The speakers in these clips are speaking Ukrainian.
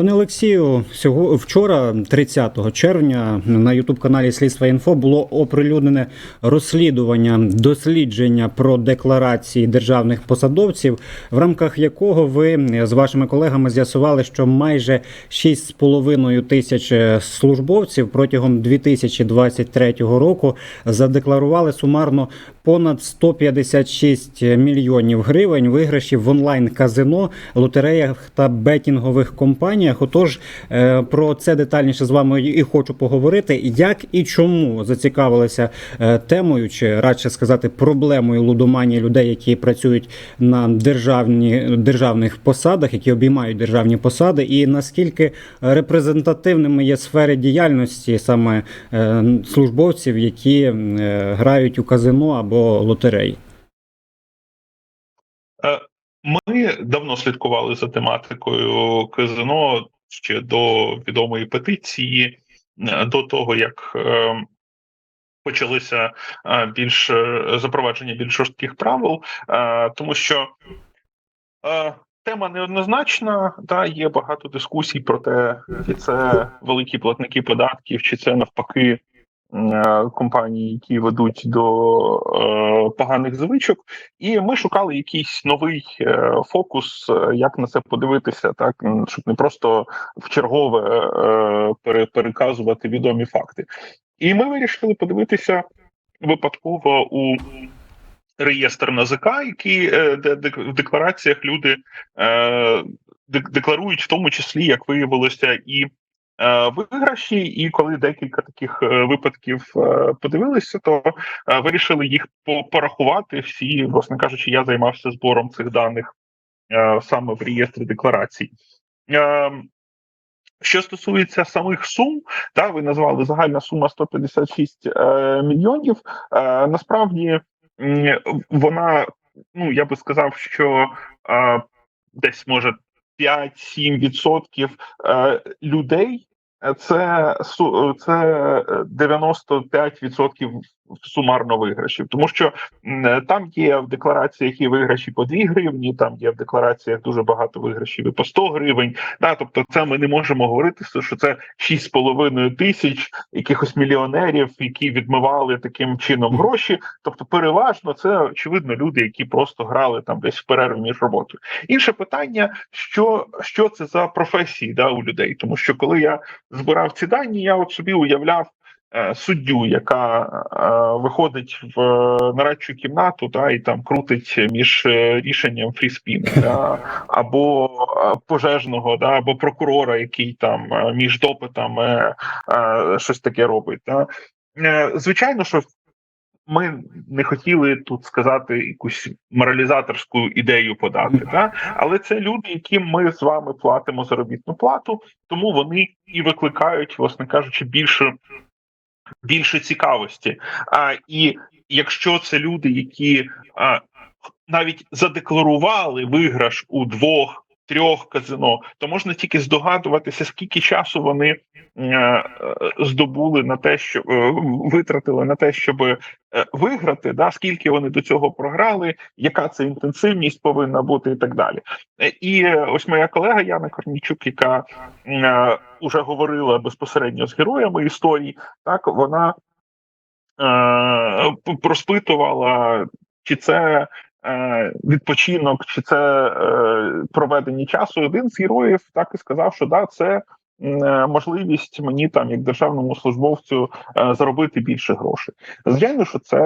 Пане Олексію, сього вчора, 30 червня, на Ютуб-каналі Слідства інфо було оприлюднене розслідування дослідження про декларації державних посадовців, в рамках якого ви з вашими колегами з'ясували, що майже 6,5 тисяч е, службовців протягом 2023 року задекларували сумарно понад 156 мільйонів гривень виграшів в онлайн казино, лотереях та бетінгових компаніях. Отож, е, про це детальніше з вами і хочу поговорити. Як і чому зацікавилися е, темою, чи радше сказати, проблемою лудоманії людей, які працюють на державні державних посадах, які обіймають державні посади, і наскільки репрезентативними є сфери діяльності саме е, службовців, які грають у казино або лотереї? Е, Ми давно слідкували за тематикою казино ще до відомої петиції, е, до того як е, почалися більш запровадження більш жорстких правил, тому що тема неоднозначна, та є багато дискусій про те, чи це великі платники податків, чи це навпаки. Е, Компанії, які ведуть до е, поганих звичок, і ми шукали якийсь новий е, фокус, як на це подивитися, так щоб не просто в чергове переказувати відомі факти. І ми вирішили подивитися випадково у реєстр НАЗК, е, де, в деклараціях люди е, декларують, в тому числі, як виявилося, і виграші. І коли декілька таких е, випадків е, подивилися, то е, вирішили їх по- порахувати. Всі, власне кажучи, я займався збором цих даних е, саме в реєстрі декларацій. Е, Що стосується самих сум, та ви назвали загальна сума 156 е, мільйонів. Е, насправді м, вона, ну я би сказав, що е, десь може 5-7 відсотків е, людей. Це це е, 95% сумарно виграшів, тому що м, там є в деклараціях і виграші по 2 гривні, там є в деклараціях дуже багато виграшів і по 100 гривень. Да, тобто, це ми не можемо говорити, що це 6,5 тисяч якихось мільйонерів, які відмивали таким чином гроші. Тобто, переважно це очевидно люди, які просто грали там десь в перерві між роботою. Інше питання: що, що це за професії да, у людей, тому що коли я збирав ці дані, я от собі уявляв. Е, Суддю, яка е, виходить в е, нарадчу кімнату, та і там крутить між рішенням фріспін, да, або пожежного, да, або прокурора, який там між допитами щось таке робить. Да. Звичайно, що ми не хотіли тут сказати якусь моралізаторську ідею подати, та але це люди, яким ми з вами платимо заробітну плату, тому вони і викликають, власне кажучи, більше більше цікавості. А і якщо це люди, які а, навіть задекларували виграш у двох. Трьох казино, то можна тільки здогадуватися, скільки часу вони е, здобули на те, що е, витратили на те, щоб е, виграти, да, скільки вони до цього програли, яка це інтенсивність повинна бути, і так далі. І ось моя колега Яна Корнійчук, яка е, уже говорила безпосередньо з героями історії, так вона проспитувала, чи це. Е, Відпочинок, чи це е, проведення часу. Один з героїв так і сказав, що да, це е, можливість мені там, як державному службовцю, заробити більше грошей. Звичайно, що це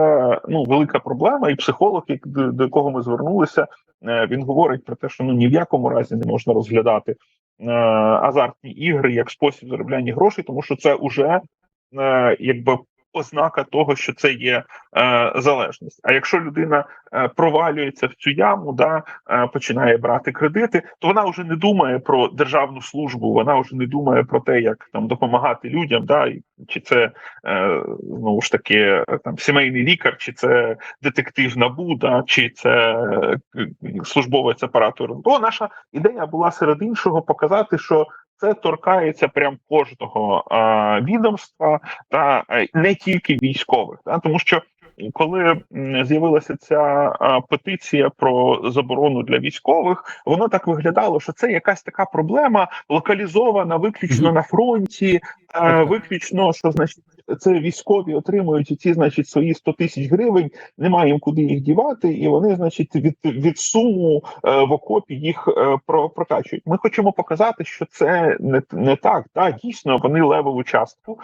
ну велика проблема, і психолог, як до, якого ми звернулися, він говорить про те, що ну ні в якому разі не можна розглядати азартні ігри як спосіб заробляння грошей, тому що це уже якби ознака того, що це є е, залежність. А якщо людина е, провалюється в цю яму, да е, починає брати кредити, то вона вже не думає про державну службу, вона вже не думає про те, як там допомагати людям, да і чи це е, знову ж таки там сімейний лікар, чи це детектив НАБУ, да, чи це е, службовець апарату РНБО. Наша ідея була серед іншого показати, що це торкається прям кожного е, відомства та не тільки військових, та тому що коли з'явилася ця а, петиція про заборону для військових, воно так виглядало, що це якась така проблема локалізована виключно на фронті, а, виключно що значить. Це військові отримують ці, значить, свої 100 тисяч гривень, немає їм куди їх дівати, і вони, значить, від, від суму е, в окопі їх е, про, прокачують. Ми хочемо показати, що це не, не так. Так, дійсно, вони левову частку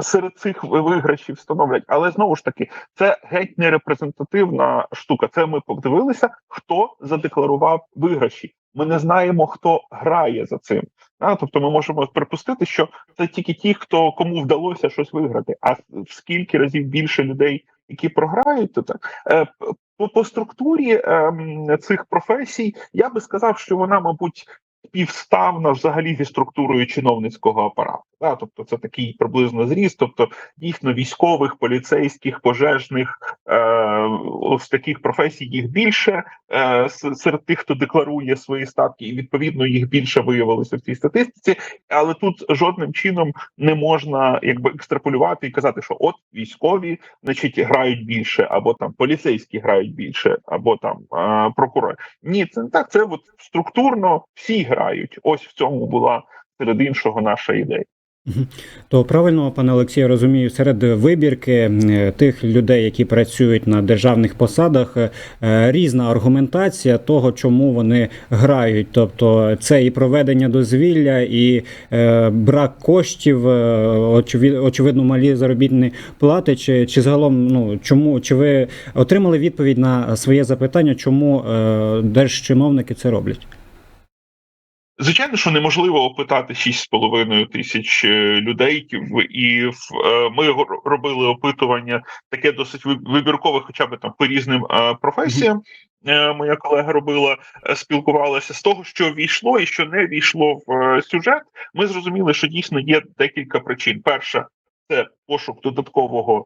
серед цих виграшів становлять, але знову ж таки, це геть не репрезентативна штука. Це ми подивилися, хто задекларував виграші. Ми не знаємо, хто грає за цим. А, тобто, ми можемо припустити, що це тільки ті, хто кому вдалося щось виграти. А в скільки разів більше людей, які програють, то так Е, по, по структурі ем, цих професій я би сказав, що вона, мабуть, співставна взагалі зі структурою чиновницького апарату. Да? Тобто, це такий приблизно зріст. Тобто, дійсно, військових, поліцейських, пожежних е, ось таких професій їх більше е, серед тих, хто декларує свої статки, і відповідно їх більше виявилося в цій статистиці. Але тут жодним чином не можна якби екстраполювати і казати, що от військові, значить, грають більше, або там поліцейські грають більше, або там е, прокурори. Ні, це не так. Це от структурно всі грають. Ось в цьому була серед іншого наша ідея. То правильно, пане Олексію, розумію, серед вибірки тих людей, які працюють на державних посадах, е, різна аргументація того, чому вони грають. Тобто це і проведення дозвілля, і е, брак коштів, е, очевид- очевидно, малі заробітні плати. Чи, чи загалом, ну чому чи ви отримали відповідь на своє запитання, чому держчиновники це роблять? Звичайно, що неможливо опитати 6,5 тисяч е, людей, і в- е, ми робили опитування таке досить вибіркове, хоча б там по різним е, професіям. Моя колега робила, спілкувалася з того, що війшло і що не війшло в сюжет. Ми зрозуміли, що дійсно є декілька причин. Перша це пошук додаткового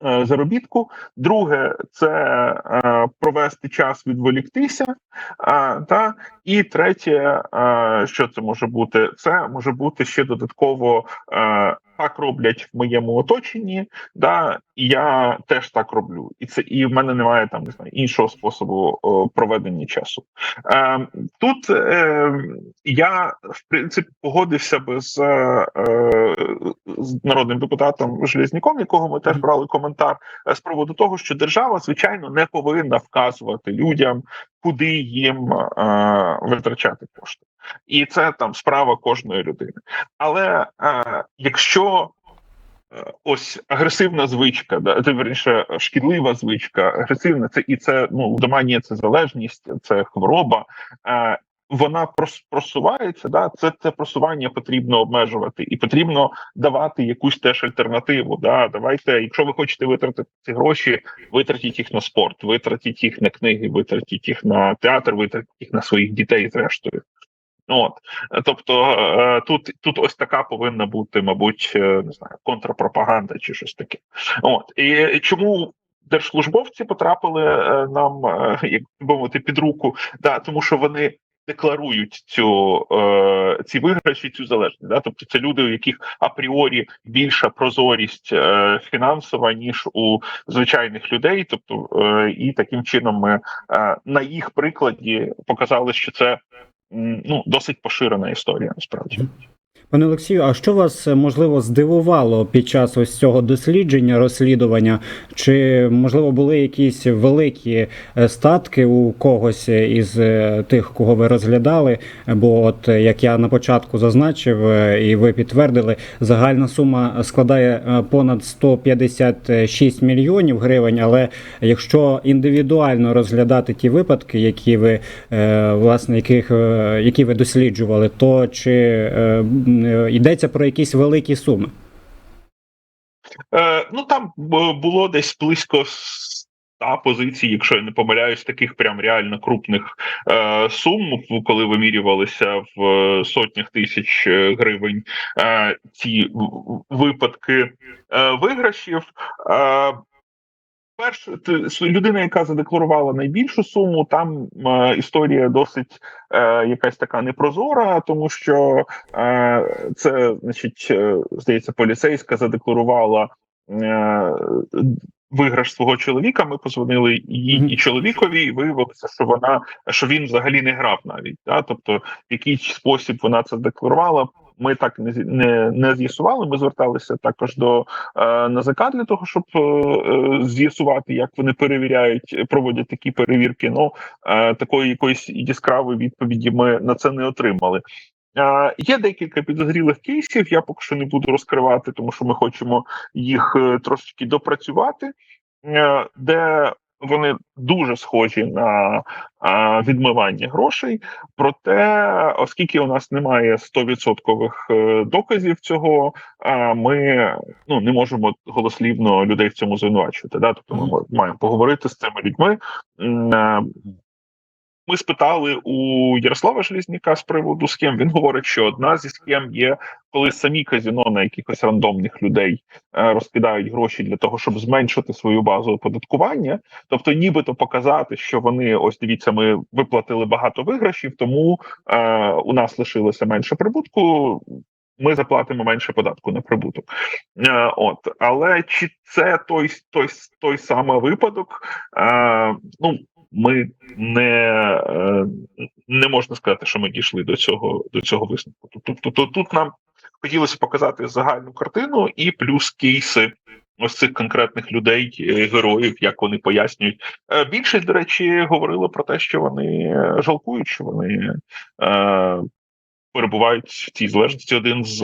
заробітку. Друге, це е, провести час, відволіктися. Та і третє, е, що це може бути? Це може бути ще додатково е, так роблять в моєму оточенні, да, і я теж так роблю. І це і в мене немає там не знаю іншого способу о, проведення часу. Е, тут е, я в принципі погодився би з, е, з народним депутатом Железняком, якого ми теж брали коментар е, з приводу того, що держава звичайно не повинна вказувати людям, куди їм е, витрачати кошти, і це там справа кожної людини. Але е, якщо е, ось агресивна звичка, да це верніше шкідлива звичка, агресивна це і це ну доманія це залежність, це хвороба. Е, вона прос- просувається, да, це, це просування потрібно обмежувати, і потрібно давати якусь теж альтернативу. Да. Давайте, якщо ви хочете витратити ці гроші, витратіть їх на спорт, витратіть їх на книги, витратіть їх на театр, витратіть їх на своїх дітей, зрештою. От, Е, тобто е, тут, тут ось така повинна бути, мабуть, е, не знаю, контрпропаганда чи щось таке. От і чому держслужбовці потрапили нам, як мовити, під руку? Да, тому що вони декларують цю е, ці виграші, цю залежність. Да? Тобто це люди, у яких апріорі більша прозорість е, фінансова ніж у звичайних людей. Тобто, е, і таким чином ми е, на їх прикладі показали, що це ну досить поширена історія насправді. Пане Олексію, а що вас е, можливо здивувало під час ось цього дослідження, розслідування? Чи можливо були якісь великі е, статки у когось із е, тих, кого ви розглядали? Бо, от як я на початку зазначив, і ви підтвердили, загальна сума складає понад 156 мільйонів гривень. Але якщо індивідуально розглядати ті випадки, які ви власне яких які ви досліджували, то чи йдеться про якісь великі суми? Е, ну там було десь близько 100 позицій, якщо я не помиляюсь, таких прям реально крупних е, сум, коли вимірювалися в е, сотнях тисяч е, гривень е, ці випадки е, виграшів. Е, С- людина, яка задекларувала найбільшу суму, там е, історія досить е, якась така непрозора, тому що е, це, значить, е, здається, поліцейська задекларувала е, виграш свого чоловіка. Ми позвонили їй і чоловікові, і виявилося, що вона що він взагалі не грав навіть. Да? Тобто, в який спосіб вона це декларувала. Ми так не не, не з'ясували. Ми зверталися також до е, НАЗК для того, щоб е, з'ясувати, як вони перевіряють, проводять такі перевірки. Ну е, такої якоїсь яскравої відповіді ми на це не отримали. Е, Є декілька підозрілих кейсів. Я поки що не буду розкривати, тому що ми хочемо їх е, трошечки допрацювати, е, де вони дуже схожі на е, відмивання грошей. Проте, оскільки у нас немає 100% е, доказів цього, е, ми ну не можемо голослівно людей в цьому звинувачувати. Да? Тобто, ми маємо поговорити з цими людьми. Ми спитали у Ярослава Желізняка з приводу схем. Він говорить, що одна зі схем є, коли самі казіно на якихось рандомних людей е, розкидають гроші для того, щоб зменшити свою базу оподаткування. Тобто, нібито показати, що вони ось дивіться, ми виплатили багато виграшів, тому е, у нас лишилося менше прибутку. Ми заплатимо менше податку на прибуток. Е, от, але чи це той, той, той самий випадок? Е, ну ми не, е, не можна сказати, що ми дійшли до цього до цього висновку. Тобто тут, тут нам хотілося показати загальну картину і плюс кейси ось цих конкретних людей, е, героїв, як вони пояснюють. Е, Більшість, до речі, говорили про те, що вони жалкують, що вони. Перебувають в цій залежності. Один з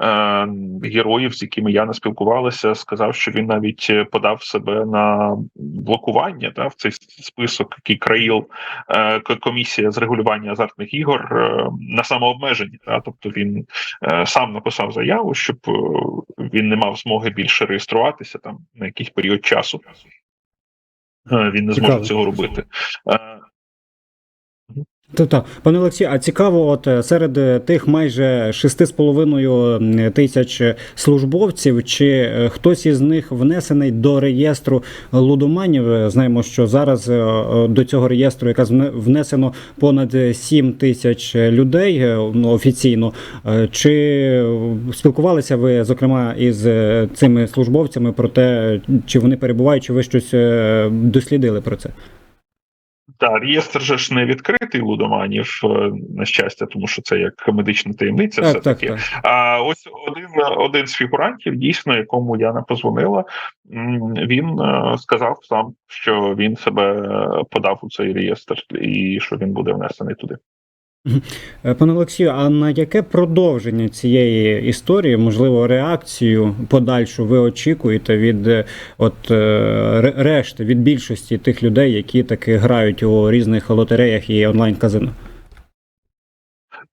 е, героїв, з якими я не спілкувалася, сказав, що він навіть е, подав себе на блокування та в цей список, який країл е, комісія з регулювання азартних ігор е, на самообмеженні. Та тобто він е, сам написав заяву, щоб е, він не мав змоги більше реєструватися там на якийсь період часу. Е, Він не зможе Цікаво. цього робити. Е, Тобто, пане Олексію, а цікаво, от е, серед е, тих майже 6,5 тисяч службовців, чи е, хтось із них внесений до реєстру лудоманів? Знаємо, що зараз до цього реєстру якраз вне- внесено понад 7 тисяч людей ну, офіційно. Чи спілкувалися ви, зокрема, із цими службовцями про те, чи вони перебувають, чи ви щось дослідили про це? Так, реєстр же ж не відкритий лудоманів, е, на щастя, тому що це як медична таємниця. все Так, так, таки. так. А ось один один з фігурантів, дійсно, якому Яна позвонила, він е, сказав сам, що він себе е, подав у цей реєстр і що він буде внесений туди. Е, Пане Олексію, а на яке продовження цієї історії, можливо, реакцію подальшу ви очікуєте від е, от е, решти, від більшості тих людей, які таки грають у різних лотереях і онлайн-казино?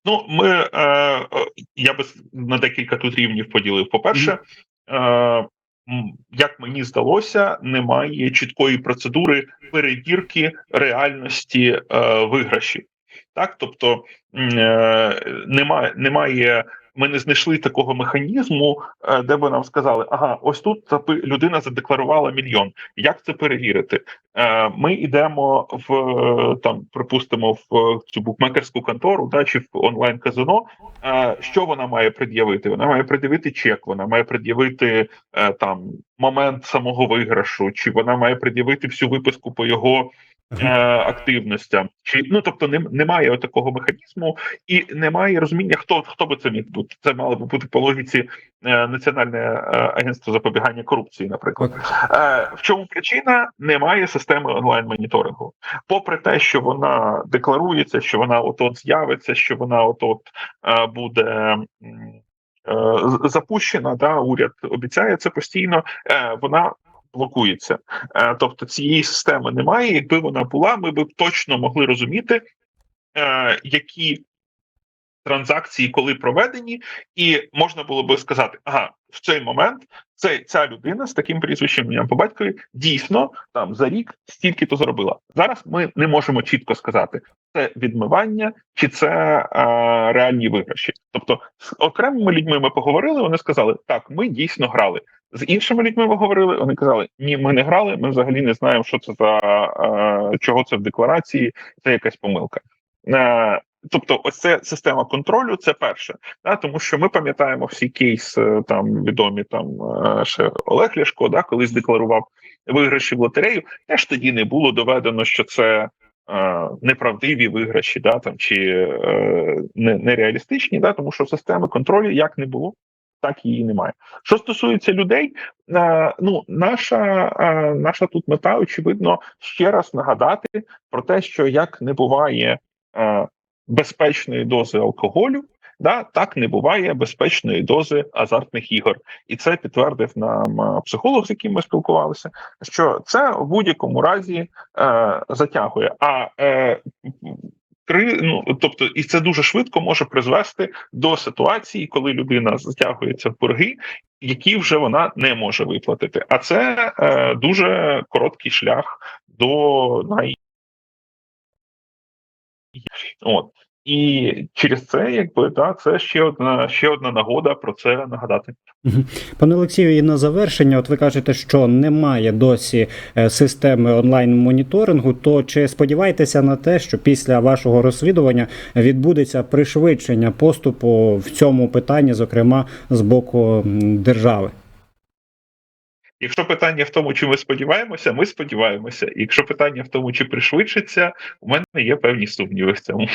Ну, ми е, я би на декілька тут рівнів поділив. По-перше, е, як мені здалося, немає чіткої процедури перевірки реальності е, виграшів. Так, тобто е, немає, немає. Ми не знайшли такого механізму, е, де би нам сказали, ага, ось тут людина задекларувала мільйон. Як це перевірити? Е, Ми йдемо в там, припустимо, в цю букмекерську контору, да, чи в онлайн казино. Що вона має пред'явити? Вона має пред'явити чек, вона має пред'явити там момент самого виграшу, чи вона має пред'явити всю виписку по його е, активностям. Чи ну тобто нем- немає такого механізму і немає розуміння, хто хто би це міг бути. Це мало би бути по логіці е, Національне е, агентство запобігання корупції, наприклад. Е, в чому причина? Немає системи онлайн моніторингу. Попри те, що вона декларується, що вона от от з'явиться, що вона от от е, буде. Запущена, да, уряд обіцяє це постійно. Вона блокується. Е, тобто цієї системи немає. Якби вона була, ми б точно могли розуміти, е, які транзакції, коли проведені, і можна було би сказати: ага, в цей момент це ця людина з таким прізвищем ім'ям по батькові дійсно там за рік стільки то заробила. Зараз ми не можемо чітко сказати, це відмивання чи це е, реальні виграші. Тобто, з окремими людьми ми поговорили. Вони сказали, так, ми дійсно грали. З іншими людьми ми говорили. Вони казали, ні, ми не грали. Ми взагалі не знаємо, що це за е, чого це в декларації. Це якась помилка. Е, Тобто, ось це система контролю. Це перше, да, тому що ми пам'ятаємо всі кейси там відомі там е, ще Олег Ляшко, да, колись декларував виграші в лотерею, теж тоді не було доведено, що це. е, Неправдиві виграші, да там чи е, не, нереалістичні, да, тому що системи контролю як не було, так її немає. Що стосується людей, е, ну наша, е, наша тут мета, очевидно, ще раз нагадати про те, що як не буває е, безпечної дози алкоголю, да, так не буває безпечної дози азартних ігор, і це підтвердив нам е, психолог, з яким ми спілкувалися. Що це в будь-якому разі е, затягує. А е, кри, ну тобто, і це дуже швидко може призвести до ситуації, коли людина затягується в борги, які вже вона не може виплатити. А це е, дуже короткий шлях до най... От. І через це, якби да, це ще одна ще одна нагода про це нагадати. Пане Олексію, і на завершення, от ви кажете, що немає досі е, системи онлайн моніторингу. То чи сподіваєтеся на те, що після вашого розслідування відбудеться пришвидшення поступу в цьому питанні, зокрема з боку держави? Якщо питання в тому, чи ми сподіваємося, ми сподіваємося. Якщо питання в тому, чи пришвидшиться, у мене є певні сумніви в цьому.